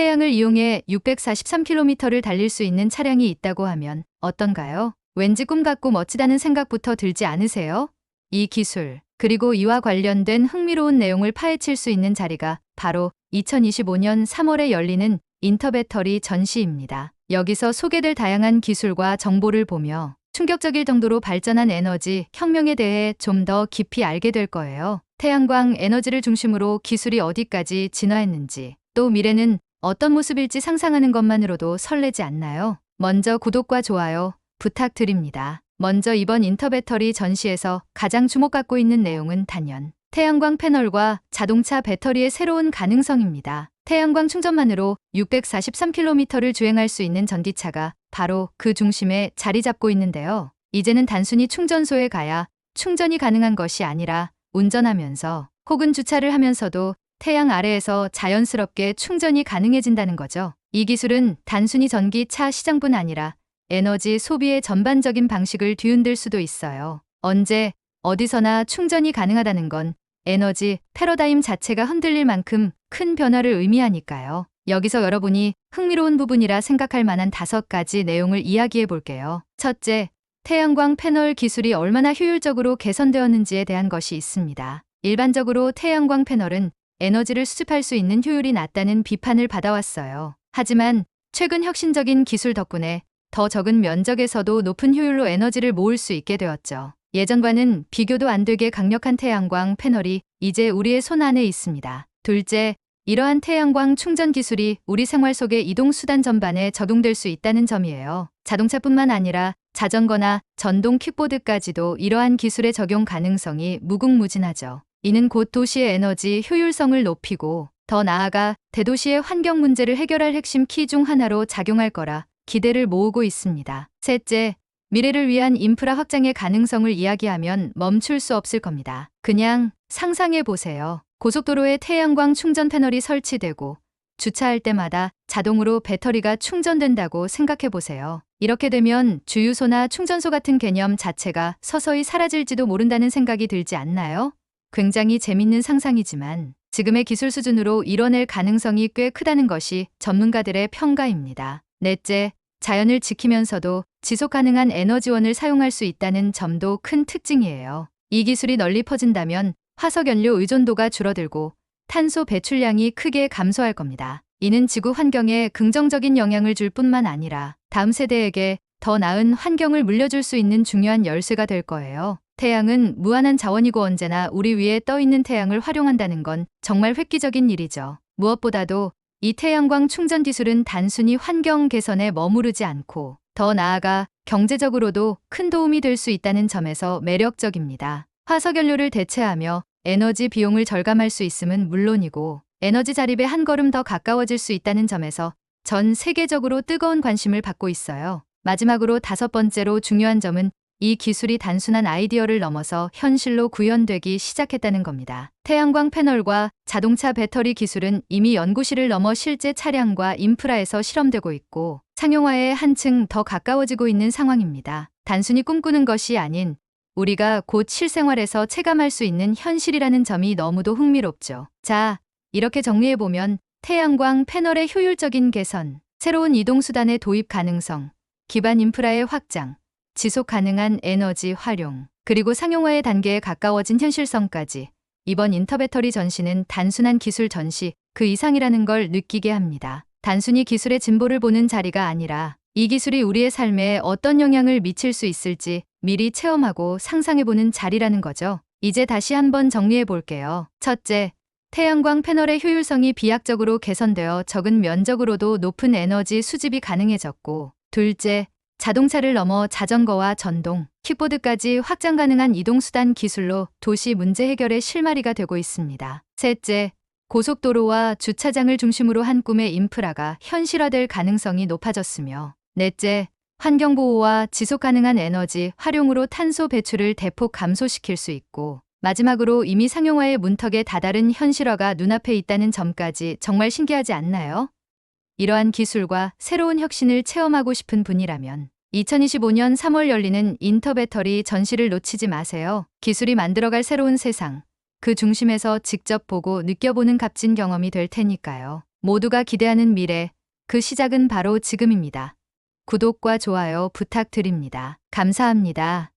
태양을 이용해 643km를 달릴 수 있는 차량이 있다고 하면 어떤가요? 왠지 꿈 같고 멋지다는 생각부터 들지 않으세요? 이 기술, 그리고 이와 관련된 흥미로운 내용을 파헤칠 수 있는 자리가 바로 2025년 3월에 열리는 인터배터리 전시입니다. 여기서 소개될 다양한 기술과 정보를 보며 충격적일 정도로 발전한 에너지 혁명에 대해 좀 더 깊이 알게 될 거예요. 태양광 에너지를 중심으로 기술이 어디까지 진화했는지, 또 미래는 어떤 모습일지 상상하는 것만으로도 설레지 않나요? 먼저 구독과 좋아요 부탁드립니다. 먼저 이번 인터배터리 전시에서 가장 주목받고 있는 내용은 단연 태양광 패널과 자동차 배터리의 새로운 가능성입니다. 태양광 충전만으로 643km를 주행할 수 있는 전기차가 바로 그 중심에 자리 잡고 있는데요. 이제는 단순히 충전소에 가야 충전이 가능한 것이 아니라 운전하면서 혹은 주차를 하면서도 태양 아래에서 자연스럽게 충전이 가능해진다는 거죠. 이 기술은 단순히 전기 차 시장뿐 아니라 에너지 소비의 전반적인 방식을 뒤흔들 수도 있어요. 언제, 어디서나 충전이 가능하다는 건 에너지 패러다임 자체가 흔들릴 만큼 큰 변화를 의미하니까요. 여기서 여러분이 흥미로운 부분이라 생각할 만한 다섯 가지 내용을 이야기해 볼게요. 첫째, 태양광 패널 기술이 얼마나 효율적으로 개선되었는지에 대한 것이 있습니다. 일반적으로 태양광 패널은 에너지를 수집할 수 있는 효율이 낮다는 비판을 받아왔어요. 하지만 최근 혁신적인 기술 덕분에 더 적은 면적에서도 높은 효율로 에너지를 모을 수 있게 되었죠. 예전과는 비교도 안 되게 강력한 태양광 패널이 이제 우리의 손 안에 있습니다. 둘째, 이러한 태양광 충전 기술이 우리 생활 속의 이동 수단 전반에 적용될 수 있다는 점이에요. 자동차뿐만 아니라 자전거나 전동 킥보드까지도 이러한 기술의 적용 가능성이 무궁무진하죠. 이는 곧 도시의 에너지 효율성을 높이고 더 나아가 대도시의 환경 문제를 해결할 핵심 키 중 하나로 작용할 거라 기대를 모으고 있습니다. 셋째, 미래를 위한 인프라 확장의 가능성을 이야기하면 멈출 수 없을 겁니다. 그냥 상상해 보세요. 고속도로에 태양광 충전 패널이 설치되고 주차할 때마다 자동으로 배터리가 충전된다고 생각해 보세요. 이렇게 되면 주유소나 충전소 같은 개념 자체가 서서히 사라질지도 모른다는 생각이 들지 않나요? 굉장히 재밌는 상상이지만 지금의 기술 수준으로 이뤄낼 가능성이 꽤 크다는 것이 전문가들의 평가입니다. 넷째, 자연을 지키면서도 지속 가능한 에너지원을 사용할 수 있다는 점도 큰 특징이에요. 이 기술이 널리 퍼진다면 화석 연료 의존도가 줄어들고 탄소 배출량이 크게 감소할 겁니다. 이는 지구 환경에 긍정적인 영향을 줄 뿐만 아니라 다음 세대에게 더 나은 환경을 물려줄 수 있는 중요한 열쇠가 될 거예요. 태양은 무한한 자원이고 언제나 우리 위에 떠 있는 태양을 활용한다는 건 정말 획기적인 일이죠. 무엇보다도 이 태양광 충전 기술은 단순히 환경 개선에 머무르지 않고 더 나아가 경제적으로도 큰 도움이 될 수 있다는 점에서 매력적입니다. 화석연료를 대체하며 에너지 비용을 절감할 수 있음은 물론이고 에너지 자립에 한 걸음 더 가까워질 수 있다는 점에서 전 세계적으로 뜨거운 관심을 받고 있어요. 마지막으로 다섯 번째로 중요한 점은 이 기술이 단순한 아이디어를 넘어서 현실로 구현되기 시작했다는 겁니다. 태양광 패널과 자동차 배터리 기술은 이미 연구실을 넘어 실제 차량과 인프라에서 실험되고 있고 상용화에 한층 더 가까워지고 있는 상황입니다. 단순히 꿈꾸는 것이 아닌 우리가 곧 실생활에서 체감할 수 있는 현실이라는 점이 너무도 흥미롭죠. 자, 이렇게 정리해보면 태양광 패널의 효율적인 개선, 새로운 이동수단의 도입 가능성, 기반 인프라의 확장, 지속 가능한 에너지 활용, 그리고 상용화의 단계에 가까워진 현실성까지 이번 인터배터리 전시는 단순한 기술 전시 그 이상이라는 걸 느끼게 합니다. 단순히 기술의 진보를 보는 자리가 아니라 이 기술이 우리의 삶에 어떤 영향을 미칠 수 있을지 미리 체험하고 상상해보는 자리라는 거죠. 이제 다시 한번 정리해 볼게요. 첫째, 태양광 패널의 효율성이 비약적으로 개선되어 적은 면적으로도 높은 에너지 수집이 가능해졌고, 둘째, 자동차를 넘어 자전거와 전동, 킥보드까지 확장 가능한 이동수단 기술로 도시 문제 해결의 실마리가 되고 있습니다. 셋째, 고속도로와 주차장을 중심으로 한 꿈의 인프라가 현실화될 가능성이 높아졌으며, 넷째, 환경보호와 지속 가능한 에너지 활용으로 탄소 배출을 대폭 감소시킬 수 있고, 마지막으로 이미 상용화의 문턱에 다다른 현실화가 눈앞에 있다는 점까지 정말 신기하지 않나요? 이러한 기술과 새로운 혁신을 체험하고 싶은 분이라면 2025년 3월 열리는 인터배터리 전시를 놓치지 마세요. 기술이 만들어갈 새로운 세상, 그 중심에서 직접 보고 느껴보는 값진 경험이 될 테니까요. 모두가 기대하는 미래, 그 시작은 바로 지금입니다. 구독과 좋아요 부탁드립니다. 감사합니다.